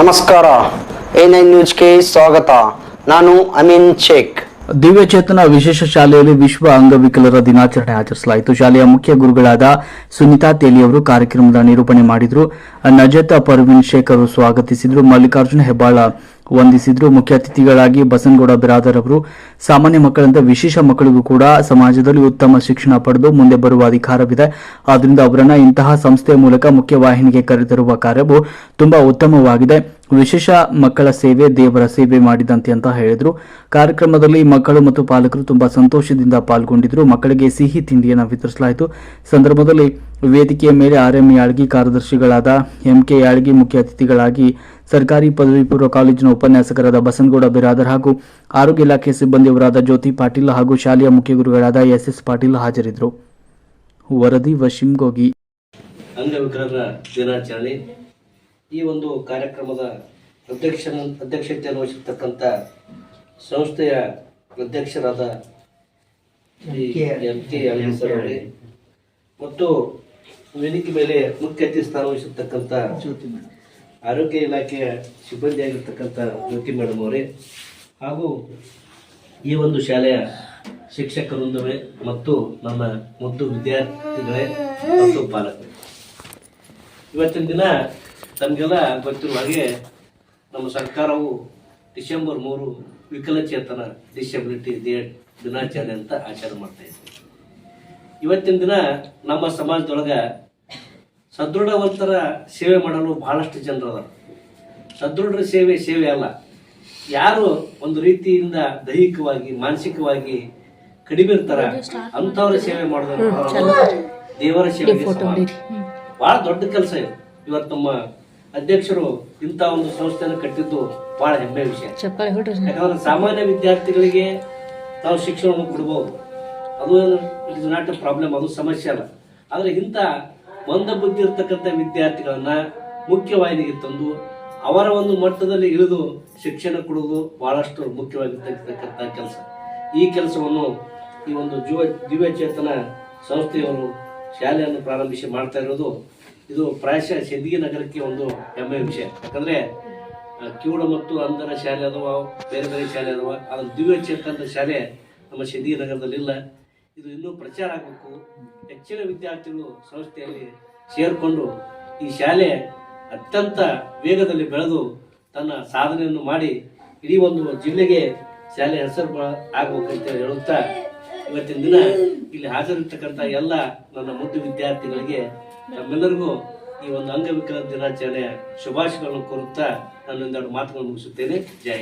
ನಮಸ್ಕಾರ. A nine ನ್ಯೂಸ್ಗೆ ಸ್ವಾಗತ. ನಾನು ಅಮೀನ್ ಶೇಖ್. ದಿವ್ಯಚೇತನ ವಿಶೇಷ ಶಾಲೆಯಲ್ಲಿ ವಿಶ್ವ ಅಂಗವಿಕಲರ ದಿನಾಚರಣೆ ಆಚರಿಸಲಾಯಿತು. ಶಾಲೆಯ ಮುಖ್ಯ ಗುರುಗಳಾದ ಸುನಿತಾ ತೇಲಿ ಅವರು ಕಾರ್ಯಕ್ರಮದ ನಿರೂಪಣೆ ಮಾಡಿದ್ರು. ನಜತ್ ಪರ್ವಿನ್ ಶೇಖ್ ಅವರು ಸ್ವಾಗತಿಸಿದರು. ಮಲ್ಲಿಕಾರ್ಜುನ ಹೆಬ್ಬಾಳ ವಂದಿಸಿದ್ರು. ಮುಖ್ಯ ಅತಿಥಿಗಳಾಗಿ ಬಸನಗೌಡ ಬಿರಾದರ್ ಅವರು ಸಾಮಾನ್ಯ ಮಕ್ಕಳಿಂದ ವಿಶೇಷ ಮಕ್ಕಳಿಗೂ ಕೂಡ ಸಮಾಜದಲ್ಲಿ ಉತ್ತಮ ಶಿಕ್ಷಣ ಪಡೆದು ಮುಂದೆ ಬರುವ ಅಧಿಕಾರವಿದೆ. ಆದ್ದರಿಂದ ಅವರನ್ನ ಇಂತಹ ಸಂಸ್ಥೆಯ ಮೂಲಕ ಮುಖ್ಯವಾಹಿನಿಗೆ ಕರೆತರುವ ಕಾರ್ಯವು ತುಂಬಾ ಉತ್ತಮವಾಗಿದೆ. ವಿಶೇಷ ಮಕ್ಕಳ ಸೇವೆ, ದೇವರ ಸೇವೆ ಮಾಡಿದಂತೆ ಅಂತ ಹೇಳಿದ್ರು. ಕಾರ್ಯಕ್ರಮದಲ್ಲಿ ಮಕ್ಕಳು ಮತ್ತು ಪಾಲಕರು ತುಂಬಾ ಸಂತೋಷದಿಂದ ಪಾಲ್ಗೊಂಡಿದ್ರು. ಮಕ್ಕಳಿಗೆ ಸಿಹಿ ತಿಂಡಿಯನ್ನು ವಿತರಿಸಲಾಯಿತು. ಸಂದರ್ಭದಲ್ಲಿ ವೇದಿಕೆಯ ಮೇಲೆ ಆರ್ ಯಾಳ್ಗಿ ಕಾರ್ಯದರ್ಶಿಗಳಾದ ಎಂಕೆ ಯಾಳ್ಗಿ ಮುಖ್ಯ ಅತಿಥಿಗಳಾಗಿ ಸರ್ಕಾರಿ ಪದವಿ ಪೂರ್ವ ಕಾಲೇಜಿನ ಉಪನ್ಯಾಸಕರಾದ ಬಸನಗೌಡ ಬಿರಾದರ್ ಹಾಗೂ ಆರೋಗ್ಯ ಇಲಾಖೆ ಸಿಬ್ಬಂದಿಯವರಾದ ಜ್ಯೋತಿ ಪಾಟೀಲ್ ಹಾಗೂ ಶಾಲೆಯ ಮುಖ್ಯ ಗುರುಗಳಾದ ಎಸ್ ಎಸ್ ಪಾಟೀಲ್ ಹಾಜರಿದ್ದರು. ವರದಿ ವಶೀಂ ಗೋಗಿ. ಅಂಗವಿಕಲರ ದಿನಾಚರಣೆ. ಈ ಒಂದು ಕಾರ್ಯಕ್ರಮದ ಅಧ್ಯಕ್ಷನ ಅಧ್ಯಕ್ಷತೆಯನ್ನು ವಹಿಸಿರ್ತಕ್ಕಂಥ ಸಂಸ್ಥೆಯ ಅಧ್ಯಕ್ಷರಾದ ಎಂ ಕೆ ಅಳಿಯ ಅವರೇ ಮತ್ತು ವೇದಿಕೆ ಮೇಲೆ ಮುಖ್ಯ ಅತಿಥಿ ಸ್ಥಾನ ವಹಿಸಿರ್ತಕ್ಕಂಥ ಆರೋಗ್ಯ ಇಲಾಖೆಯ ಸಿಬ್ಬಂದಿಯಾಗಿರ್ತಕ್ಕಂಥ ಜ್ಯೋತಿ ಮೇಡಮ್ ಅವರೇ, ಹಾಗೂ ಈ ಒಂದು ಶಾಲೆಯ ಶಿಕ್ಷಕ ವೃಂದವೇ ಮತ್ತು ನಮ್ಮ ಮುದ್ದು ವಿದ್ಯಾರ್ಥಿಗಳೇ ಮತ್ತು ಪಾಲಕರೇ ಇವತ್ತಿನ ದಿನ ತಮಗೆಲ್ಲ ಗೊತ್ತಿರುವ ಹಾಗೆ ನಮ್ಮ ಸರ್ಕಾರವು ಡಿಸೆಂಬರ್ ಮೂರು ವಿಕಲಚೇತನ ಡಿಸೆಬಿಲಿಟಿ ಡೇ ದಿನಾಚರಣೆ ಅಂತ ಆಚರಣೆ ಮಾಡ್ತಾ ಇದೆ ಇವತ್ತಿನ ದಿನ ನಮ್ಮ ಸಮಾಜದೊಳಗ ಸದೃಢವಂತರ ಸೇವೆ ಮಾಡಲು ಬಹಳಷ್ಟು ಜನರು ಅದಾರ ಸದೃಢರ ಸೇವೆ ಸೇವೆ ಅಲ್ಲ. ಯಾರು ಒಂದು ರೀತಿಯಿಂದ ದೈಹಿಕವಾಗಿ ಮಾನಸಿಕವಾಗಿ ಕಡಿಮೆ ಇರ್ತಾರ ಅಂಥವ್ರ ಸೇವೆ ಮಾಡೋದ್ರ ದೇವರ ಸೇವೆ. ಬಹಳ ದೊಡ್ಡ ಕೆಲಸ ಇದು. ಇವತ್ತು ನಮ್ಮ ಅಧ್ಯಕ್ಷರು ಇಂಥ ಒಂದು ಸಂಸ್ಥೆಯನ್ನು ಕಟ್ಟಿದ್ದು ಬಹಳ ಹೆಮ್ಮೆ ವಿಷಯ. ಯಾಕಂದ್ರೆ ಸಾಮಾನ್ಯ ವಿದ್ಯಾರ್ಥಿಗಳಿಗೆ ತಾವು ಶಿಕ್ಷಣವನ್ನು ಕೊಡ್ಬೋದು. ಅದು it is not a problem ಅದು ಸಮಸ್ಯೆ ಅಲ್ಲ. ಆದ್ರೆ ಇಂಥ ಮಂದ ಬುದ್ಧಿ ಇರ್ತಕ್ಕಂಥ ವಿದ್ಯಾರ್ಥಿಗಳನ್ನ ಮುಖ್ಯವಾಹಿನಿಗೆ ತಂದು ಅವರ ಒಂದು ಮಟ್ಟದಲ್ಲಿ ಇಳಿದು ಶಿಕ್ಷಣ ಕೊಡುವುದು ಬಹಳಷ್ಟು ಮುಖ್ಯವಾಗಿರ್ತಕ್ಕಂಥ ಕೆಲಸ. ಈ ಕೆಲಸವನ್ನು ಈ ಒಂದು ಜೀವ ದಿವ್ಯಚೇತನ ಸಂಸ್ಥೆಯವರು ಶಾಲೆಯನ್ನು ಪ್ರಾರಂಭಿಸಿ ಮಾಡ್ತಾ ಇರೋದು ಇದು ಪ್ರಾಯಶಃ ಸಿದ್ದಿಗೆ ನಗರಕ್ಕೆ ಒಂದು ಹೆಮ್ಮೆಯ ವಿಷಯ. ಯಾಕಂದ್ರೆ ಕಿವುಡ ಮತ್ತು ಅಂಧರ ಶಾಲೆ ಅಥವಾ ಬೇರೆ ಬೇರೆ ಶಾಲೆ ಅದಾವ ಅದ್ರ ದಿವ್ಯಚೇತನದ ಶಾಲೆ ನಮ್ಮ ಸಿದ್ದಿಗೆ ನಗರದಲ್ಲಿಲ್ಲ. ಇದು ಇನ್ನೂ ಪ್ರಚಾರ ಆಗಬೇಕು. ಹೆಚ್ಚಿನ ವಿದ್ಯಾರ್ಥಿಗಳು ಸಂಸ್ಥೆಯಲ್ಲಿ ಸೇರಿಕೊಂಡು ಈ ಶಾಲೆ ಅತ್ಯಂತ ವೇಗದಲ್ಲಿ ಬೆಳೆದು ತನ್ನ ಸಾಧನೆಯನ್ನು ಮಾಡಿ ಇಡೀ ಒಂದು ಜಿಲ್ಲೆಗೆ ಶಾಲೆ ಹೆಸರು ಆಗಬೇಕಂತ ಹೇಳುತ್ತಾ ಇವತ್ತಿನ ದಿನ ಇಲ್ಲಿ ಹಾಜರಿರ್ತಕ್ಕಂಥ ಎಲ್ಲ ನನ್ನ ಮುದ್ದು ವಿದ್ಯಾರ್ಥಿಗಳಿಗೆ ನಮ್ಮೆಲ್ಲರಿಗೂ ಈ ಒಂದು ಅಂಗವಿಕಲ ದಿನಾಚರಣೆಯ ಶುಭಾಶಯಗಳನ್ನು ಕೋರುತ್ತಾ ನನ್ನೊಂದೆರಡು ಮಾತುಗಳನ್ನು ಮುಗಿಸುತ್ತೇನೆ. ಜೈ